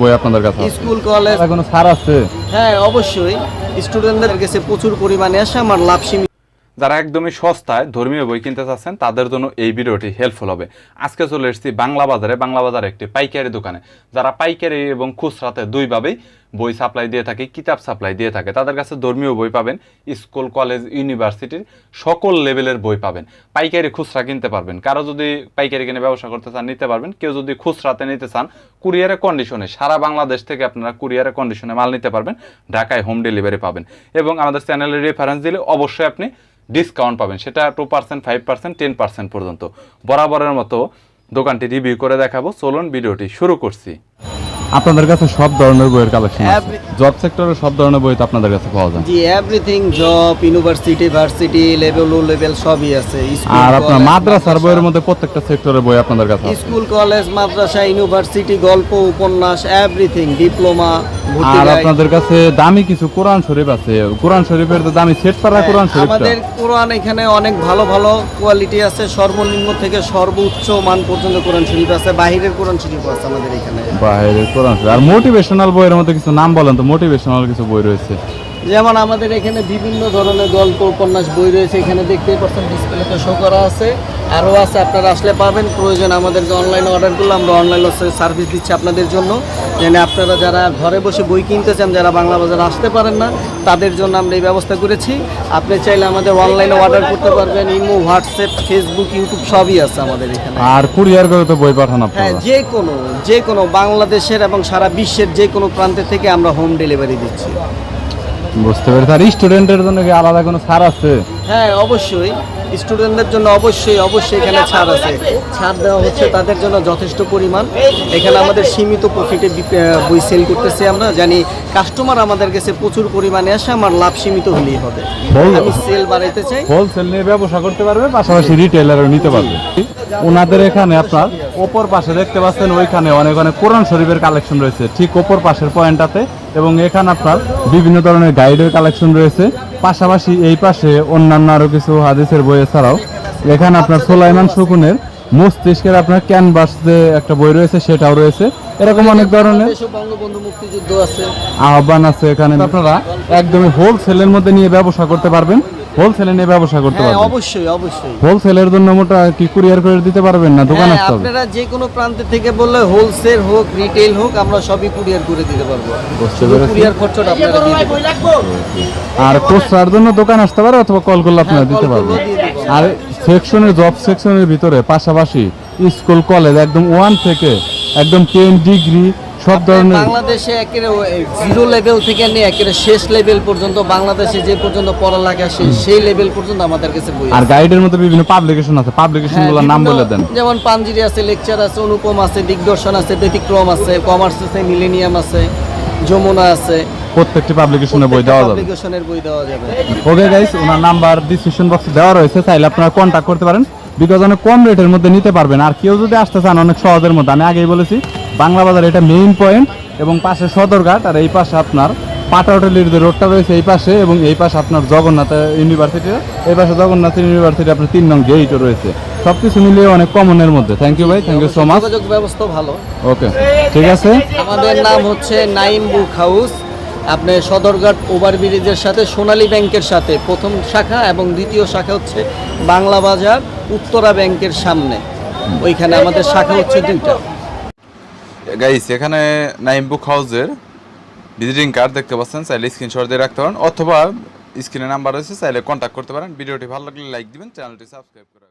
বই আপনাদের কাছে স্কুল কলেজ। কোনো ছাড় আছে। হ্যাঁ অবশ্যই। স্টুডেন্টদের কাছে প্রচুর পরিমাণে আসে আমার লাভ সীমিত যারা একদমই সস্তায় ধর্মীয় বই কিনতে চাচ্ছেন, তাদের জন্য এই ভিডিওটি হেল্পফুল হবে। আজকে চলে এসেছি বাংলা বাজারে। বাংলা বাজারে একটি পাইকারি দোকানে। যারা পাইকারি এবং খুচরাতে দুইভাবেই বই সাপ্লাই দিয়ে থাকে, কিতাব সাপ্লাই দিয়ে থাকে, তাদের কাছে ধর্মীয় বই পাবেন, স্কুল কলেজ ইউনিভার্সিটির সকল লেভেলের বই পাবেন। পাইকারি খুচরা কিনতে পারবেন। কারও যদি পাইকারি কিনে ব্যবসা করতে চান, নিতে পারবেন। কেউ যদি খুচরাতে নিতে চান, কুরিয়ারে কন্ডিশনে সারা বাংলাদেশ থেকে আপনারা কুরিয়ারে কন্ডিশনে মাল নিতে পারবেন, ঢাকায় হোম ডেলিভারি পাবেন। এবং আমাদের চ্যানেলের রেফারেন্স দিলে অবশ্যই আপনি ডিসকাউন্ট পাবেন। সেটা two percent five percent ten percent পর্যন্ত। বরাবরের মতো দোকানটি রিভিউ করে দেখাবো। চলুন ভিডিওটি শুরু করছি। আপনাদের কাছে সব ধরনের বইয়ের কালেকশন আছে। জব সেক্টরের সব ধরনের বই তো আপনাদের কাছে পাওয়া যায়। জি everything job university varsity level O level সবই আছে। আর আপনার মাদ্রাসার বইয়ের মধ্যে প্রত্যেকটা সেক্টরের বই আপনাদের কাছে আছে। স্কুল কলেজ মাদ্রাসা ইউনিভার্সিটি গল্প উপন্যাস এভরিথিং ডিপ্লোমা আর আপনাদের কাছে দামি কিছু কোরআন শরীফ আছে। কোরআন শরীফের তো দামি সেট পারা কোরআন শরীফটা। আমাদের কোরআন এখানে অনেক ভালো ভালো কোয়ালিটি আছে। সর্বনিম্ন থেকে সর্বোচ্চ মান পর্যন্ত কোরআন শরীফ আছে। বাহিরের কোরআন শরীফ আছে আমাদের এখানে। বাইরের শরীফ আর মোটিভেশনাল বইয়ের মধ্যে কিছু নাম বলেন তো মোটিভেশনাল কিছু বই রয়েছে। যেমন আমাদের এখানে বিভিন্ন ধরনের গল্প উপন্যাস বই রয়েছে এখানে দেখতেই পাচ্ছেন ডিসপ্লেতে শো করা আছে। আরও আছে আপনারা আসলে পাবেন। প্রয়োজন আমাদের যে অনলাইনে অর্ডার করলে আমরা অনলাইন সার্ভিস দিচ্ছি আপনাদের জন্য। যেন আপনারা যারা ঘরে বসে বই কিনতে চান যারা বাংলা বাজারে আসতে পারেন না তাদের জন্য আমরা এই ব্যবস্থা করেছি। আপনি চাইলে আমাদের অনলাইনে অর্ডার করতে পারবেন। ইমো হোয়াটসঅ্যাপ ফেসবুক ইউটিউব সবই আছে আমাদের এখানে। আর কুরিয়ার করে তো বই পাঠান হ্যাঁ যে কোনো যে কোনো বাংলাদেশের এবং সারা বিশ্বের যে কোনো প্রান্তে থেকে আমরা হোম ডেলিভারি দিচ্ছি। বুঝতে পেরেছি। আর স্টুডেন্টের জন্য কি আলাদা কোনো সার আছে? হ্যাঁ অবশ্যই। স্টুডেন্টদের জন্য অবশ্যই অবশ্যই এখানে ছাড় আছে। ছাড় দেওয়া হচ্ছে তাদের জন্য যথেষ্ট পরিমাণ। এখানে আমাদের সীমিত প্রফিটে বই সেল করতেছি আমরা। জানি কাস্টমার আমাদের কাছে প্রচুর পরিমাণে আসে আমার লাভ সীমিত হলেই হবে। আমি সেল বাড়াইতে চাই। হোলসেল নিয়ে ব্যবসা করতে পারবে পাশাপাশি রিটেলারও নিতে পারবে। ওনাদের এখানে আপনার ওপর পাশে দেখতে পাচ্ছেন ওইখানে অনেক অনেক কোরআন শরীফের কালেকশন রয়েছে। ঠিক ওপর পাশের পয়েন্টটাতে এবং এখানে আপনার বিভিন্ন ধরনের গাইডের কালেকশন রয়েছে। পাশাপাশি এই পাশে অন্যান্য আরও কিছু হাদিসের বই এছাড়াও। এখানে আপনার সোলাইমান শকুনের মস্তিষ্কের আপনার ক্যানভাস যে একটা বই রয়েছে সেটাও রয়েছে। এরকম অনেক ধরনের আহ্বান আছে এখানে। আপনারা একদমই হোলসেলের মধ্যে নিয়ে ব্যবসা করতে পারবেন। হোলসেলে নিয়ে ব্যবসা করতে হ্যাঁ পারবেন অবশ্যই অবশ্যই। হোলসেলের জন্য মোটা কি কুরিয়ার করে দিতে পারবেন না? দোকান হ্যাঁ আসতে হবে। আপনারা যে কোনো প্রান্ত থেকে বললে হোলসেল হোক রিটেল হোক আমরা সবই কুরিয়ার করে দিতে পারব। বুঝতে পেরেছি। কুরিয়ার খরচটা আপনারা দিয়ে দেবেন। আর কোর্সার জন্য দোকান আসতে পারে অথবা কল করলে আপনারা হ্যাঁ, দিতে call পারবেন। দিয়ে দেবো। আর সেকশনের জব সেকশনের ভিতরে পাশাপাশি স্কুল কলেজ একদম ওয়ান থেকে একদম টেন ডিগ্রি সব ধরনের বাংলাদেশে একেবারে জিরো লেভেল থেকে নিয়ে একেবারে শেষ লেভেল পর্যন্ত বাংলাদেশে যে পর্যন্ত পড়ালেখা শেষ সেই লেভেল পর্যন্ত আমাদের কাছে বই আর গাইডের মধ্যে বিভিন্ন পাবলিকেশন আছে। পাবলিকেশন হ্যাঁ, নাম বলে দেন। যেমন পাঞ্জিরি আছে লেকচার আছে অনুপম আছে দিগদর্শন আছে ব্যতিক্রম আছে কমার্স আছে মিলেনিয়াম আছে যমুনা আছে। প্রত্যেকটি পাবলিকেশনে বই দেওয়া যাবে। পাবলিকেশনের বই দেওয়া যাবে। ওকে গাইস ওনার নাম্বার ডিসক্রিপশন বক্সে দেওয়া রয়েছে। চাইলে আপনারা কন্ট্যাক্ট করতে পারেন। বিকজ অনেক কম রেটের মধ্যে নিতে পারবেন। আর কেউ যদি আসতে চান অনেক সহজের মধ্যে। আমি আগেই বলেছি বাংলা বাজার এটা মেইন পয়েন্ট এবং পাশে সদরঘাট আর এই পাশে আপনার পাটাউটেলির যে রোডটা রয়েছে এই পাশে এবং এই পাশে আপনার জগন্নাথ ইউনিভার্সিটি এই পাশে জগন্নাথ ইউনিভার্সিটি আপনার তিন নং গেটও রয়েছে। সব কিছু মিলিয়ে অনেক কমনের মধ্যে। থ্যাংক ইউ ভাই থ্যাংক ইউ সো মাচ যোগাযোগ ব্যবস্থা ভালো। ওকে ঠিক আছে? আমাদের নাম হচ্ছে নাইম বুক হাউস। আপনি সদরঘাট ওভারব্রিজের সাথে সোনালী ব্যাংকের সাথে প্রথম শাখা এবং দ্বিতীয় শাখা হচ্ছে বাংলা বাজার উত্তরা ব্যাংকের সামনে। ওইখানে আমাদের শাখা হচ্ছে দুইটা। গাইস এখানে নাইম বুক হাউসের ভিজিটিং কার্ড দেখতে পাচ্ছেন, চাইলে স্ক্রিনশট দিয়ে রাখতে পারেন, অথবা স্ক্রিনে নাম্বার রয়েছে, চাইলে কন্ট্যাক্ট করতে পারেন ভিডিওটি ভালো লাগলে লাইক দিবেন চ্যানেলটি সাবস্ক্রাইব করে রাখবেন।